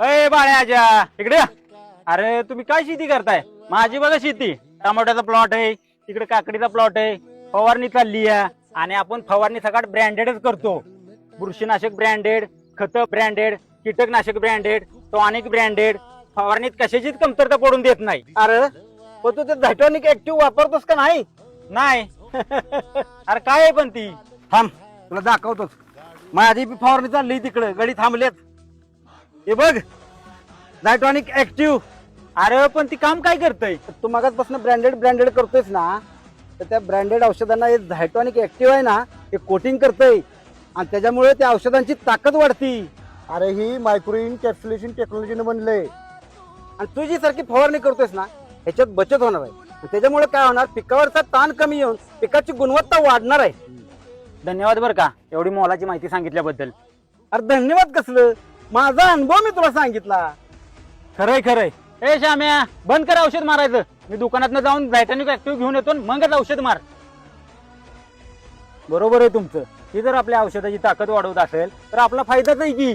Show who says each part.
Speaker 1: अय बाळ्याच्या इकडे या. अरे तुम्ही काय शेती करताय? माझी बघा शेती. टमाट्याचा प्लॉट आहे तिकडे काकडीचा प्लॉट आहे फवारणी चालली आहे. आणि आपण फवारणी सकाळ ब्रँडेडच करतो. बुरशीनाशक ब्रँडेड खत ब्रँडेड कीटकनाशक ब्रँडेड तो अनेक ब्रँडेड फवारणीत कशाचीच कमतरता पडून देत नाही.
Speaker 2: अरे पण तू ते झायटॉनिक ऍक्टिव्ह वापरतोस का नाही?
Speaker 1: नाही. अरे काय आहे पण ती?
Speaker 2: थांब तुला दाखवतोच. माझी बी फवारणी चालली तिकडे. गडी थांबलेत. हे बघ झायटॉनिक ऍक्टिव्ह
Speaker 1: अरे पण ती काम काय करतय?
Speaker 2: तू मगाचपासून ब्रँडेड ब्रँडेड करतोयस ना तर त्या ब्रँडेड औषधांना हे झायटॉनिक ऍक्टिव्ह आहे ना हे कोटिंग करतंय. आणि त्याच्यामुळे त्या औषधांची ताकद वाढती.
Speaker 3: अरे ही मायक्रोइन कॅप्सुलेशन टेक्नॉलॉजीने बनलंय.
Speaker 2: आणि तू जी सारखी फवारणी करतोयस ना ह्याच्यात बचत होणार आहे. आणि त्याच्यामुळे काय होणार पिकावरचा ताण कमी येऊन पिकाची गुणवत्ता वाढणार आहे.
Speaker 1: धन्यवाद बरं का एवढी मोलाची माहिती सांगितल्याबद्दल.
Speaker 2: अरे धन्यवाद कसलं? माझा अनुभव मी तुला सांगितला.
Speaker 1: खरंय खरंय. ए श्याम्या बंद कर औषध मारायचं. मी दुकानात जाऊन व्हायटॅनिक ऍक्टिव्ह घेऊन येतो आणि मगच औषध मार. बरोबर आहे तुमचं. ही जर आपल्या औषधाची ताकद वाढवत असेल तर आपला फायदाच आहे की?